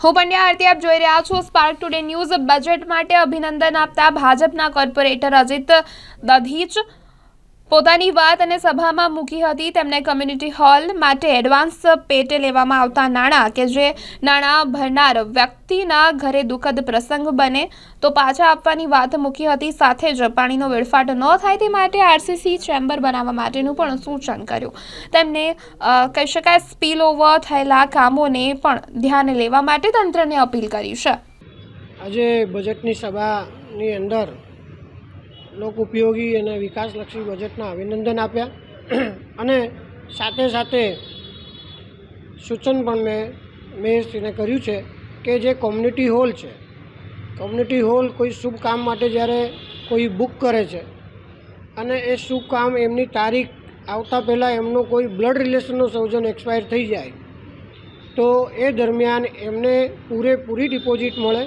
હું પંડ્યા આરતી, આપ જોઈ રહ્યા છો સ્પાર્ક ટુડે ન્યૂઝ બજેટ માટે અભિનંદન આપતા ભાજપના કોર્પોરેટર અજીત દધીચ. પોતાની વાત અને સભામાં મૂકી હતી તેમણે કમ્યુનિટી હોલ માટે એડવાન્સ પેટે લેવામાં આવતા નાણાં કે જે નાણાં ભરનાર વ્યક્તિના ઘરે દુઃખદ પ્રસંગ બને તો પાછા આપવાની વાત મૂકી હતી. સાથે જ પાણીનો વેડફાટ ન થાય તે માટે આરસીસી ચેમ્બર બનાવવા માટેનું પણ સૂચન કર્યું. તેમને કહી શકાય સ્પીલ ઓવર થયેલા કામોને પણ ધ્યાને લેવા માટે તંત્રને અપીલ કરી છે. આજે બજેટની સભાની અંદર લોક ઉપયોગી અને વિકાસલક્ષી બજેટના અભિનંદન આપ્યા. અને સાથે સાથે સૂચન પણ મેં મેયરશ્રીને કર્યું છે કે જે કોમ્યુનિટી હોલ છે, કોમ્યુનિટી હોલ કોઈ શુભ કામ માટે જ્યારે કોઈ બુક કરે છે અને એ શુભ કામ એમની તારીખ આવતા પહેલાં એમનો કોઈ બ્લડ રિલેશનનો સૌજન એક્સપાયર થઈ જાય, તો એ દરમિયાન એમને પૂરેપૂરી ડિપોઝિટ મળે